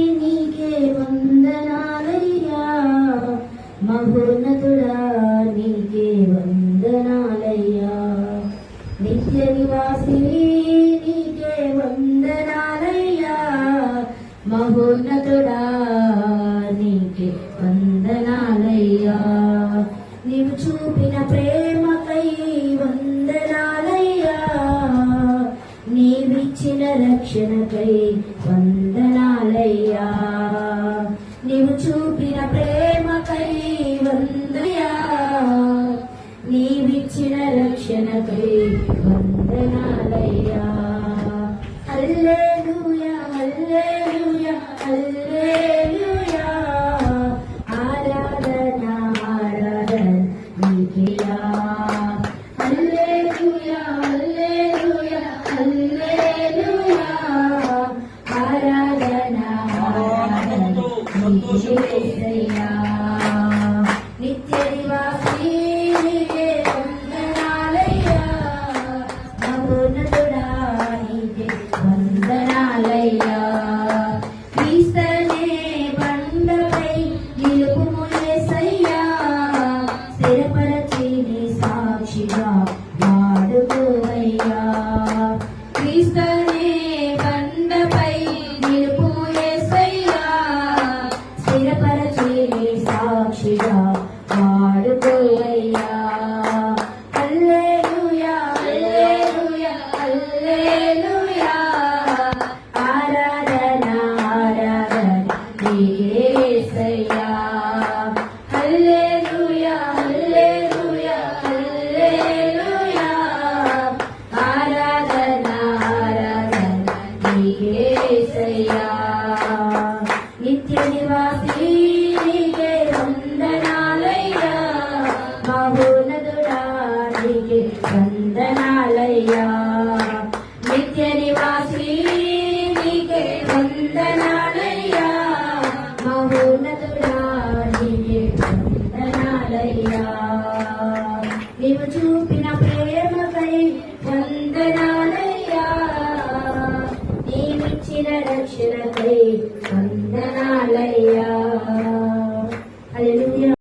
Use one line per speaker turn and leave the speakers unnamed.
నీకే వందనాలయ్యా. మహోన్నతుడా నీకే వందనాలయ్యా. నిత్య నివాసి నీకే వందనాలయ్యా. మహోన్నతుడా నీకే వందనాలయ్యా. నీవు చూపిన ప్రేమకై వందనాలయ్యా. నీవిచ్చిన రక్షణకై వంద వందనాలయ్యా వందనాలయ్యా క్రీస్తనే బండపై నిలుపుము యేసయ్యా సాక్షిగా వాడుకోవయ్యా. క్రీస్తనే బండపై నిలుపుము యేసయ్యా సాక్షిగా యేసయ్యా హల్లెలూయా హల్లెలూయా హల్లెలూయా. ఆరాధన ఆరాధన యేసయ్యా నిత్య నివాసి వందనాలయ్యా. మహోన్నతుడా వందనాలయ్యా. నీవు చూపిన ప్రేమకై వందనాలయ్యా. నీవిచ్చిన రక్షణకై